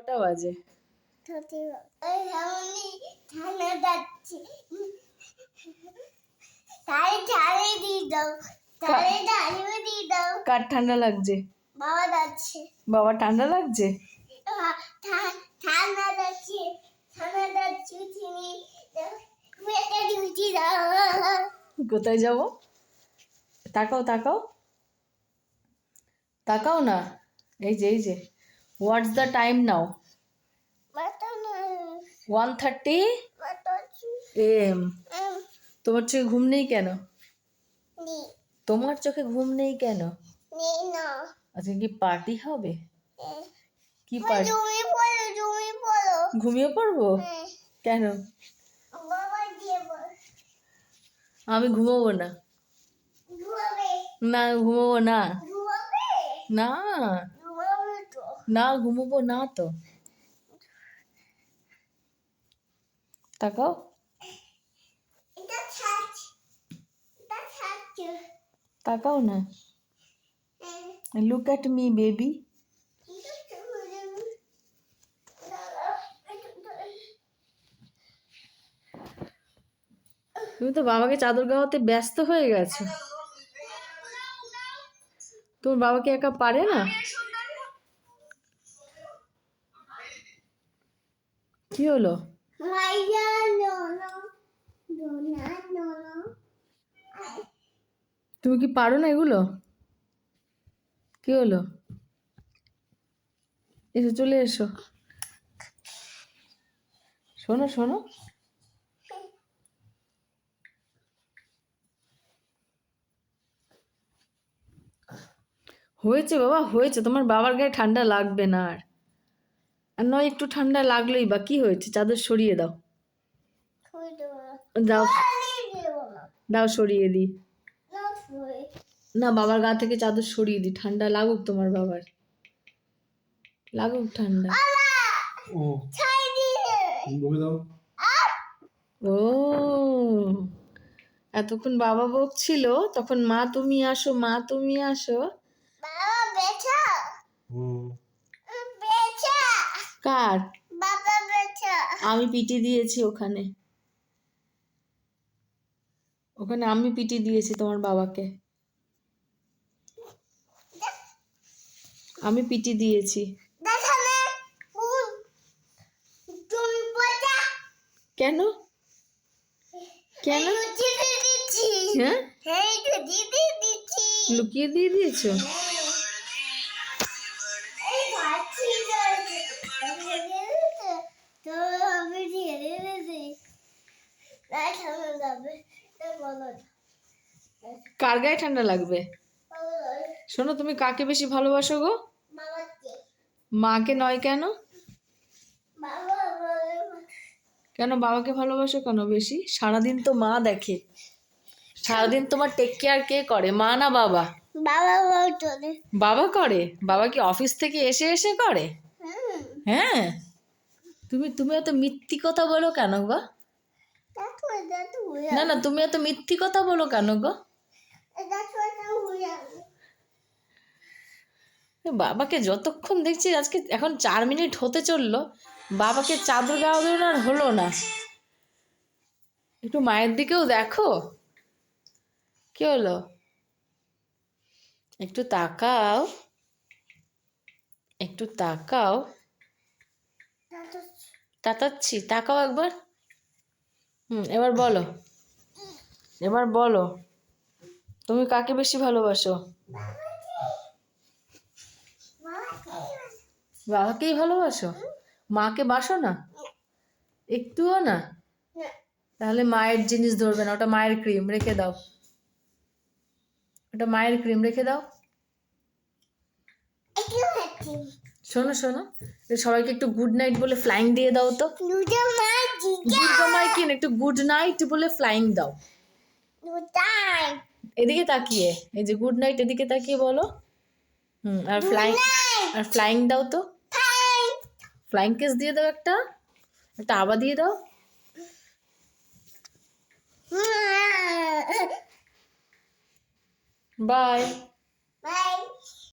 কটা বাজে? কার ঠান্ডা লাগছে? বাবা যাচ্ছে বাবা ঠান্ডা লাগছে? কোথায় যাব? তাকাও তাকাও। তাকাও না। এই যে এই যে। What's the time now one thirty AM তোমার চোখে ঘুম নেই কেন? তোমার চোখে ঘুম নেই কেন? আজকে কি পার্টি হবে? কি পার্টি ঘুমিয়ে পড়ব? কেন? আমি ঘুমাবো না। ঘুমাবে। না ঘুমাবো না। না। না ঘুমোবো না তো। তাকাও। তাকাও না। লুক অ্যাট মি বেবি তুমি তো বাবাকে চাদর গাওয়াতে ব্যস্ত হয়ে গেছো। তোমার বাবাকে একা পারে না? কি হলো? তুমি কি পারো না এগুলো? কি হলো? এসো, চলে এসো। শোনো শোনো। হয়েছে বাবা, হয়েছে। তোমার বাবার গায়ে ঠান্ডা লাগবে না আর। নয় একটু ঠান্ডা লাগলেই বা কি হয়েছে? চাদর সরিয়ে দাও। দাও। দাও সরিয়ে দিই না বাবার গা থেকে চাদর সরিয়ে দিই ঠান্ডা লাগুক তোমার বাবার। লাগুক ঠান্ডা। ও। ও। এতক্ষণ বাবা বকছিল তখন মা তুমি আসো মা তুমি আসো বাবা বেচা ও বেচা কার? বাবা বেচা আমি পিটি দিয়েছি ওখানে। ওখানে আমি পিটি দিয়েছি তোমার বাবাকে। আমি পিটি দিয়েছি। কেন? কেন? হ্যাঁ? লুকিয়ে দিয়ে দিয়েছ? কার গায়ে ঠান্ডা লাগবে? শোনো তুমি কাকে বেশি ভালোবাসো গো? মাকে নয় কেন? কেন বাবাকে ভালোবাসো কেন বেশি? সারাদিন তো মা দেখে। সারাদিন তোমার টেক কেয়ার কে করে? মা না বাবা? বাবা করে? বাবা কি অফিস থেকে এসে এসে করে? হ্যাঁ? তুমি তুমি এত মিথ্যি কথা বলো কেন হয়ে না না তুমি এত মিথ্যি কথা বলো কেন গো? বাবাকে যতক্ষণ দেখছি আজকে এখন চার মিনিট হতে চলল। বাবাকে চাদর গাওয়া আর হলো না। একটু মায়ের দিকেও দেখো। কি হলো? একটু তাকাও। একটু তাকাও। তাকাচ্ছি তাকাও একবার। হুম, এবার বলো। এবার বলো। তুমি কাকে বেশি ভালোবাসো? বাবাকেই ভালোবাসো? মাকে বাসো না? একটুও না? তাহলে মায়ের জিনিস ধরবে না, ওটা মায়ের ক্রিম, রেখে দাও। ওটা মায়ের ক্রিম, রেখে দাও। শোনো শোনো। সবাইকে একটু গুড নাইট বলে ফ্লাইং দিয়ে দাও তো। দুটো মাছ দুর্গা মাইকিন একটু গুড নাইট বলে ফ্লাইং দাও। এদিকে তাকিয়ে এই যে গুড নাইট এদিকে তাকিয়ে বলো। হুম আর ফ্লাইং আর ফ্লাইং দাও তো। ফ্লাইং কেস দিয়ে দাও একটা। একটা আবার দিয়ে দাও। Bye bye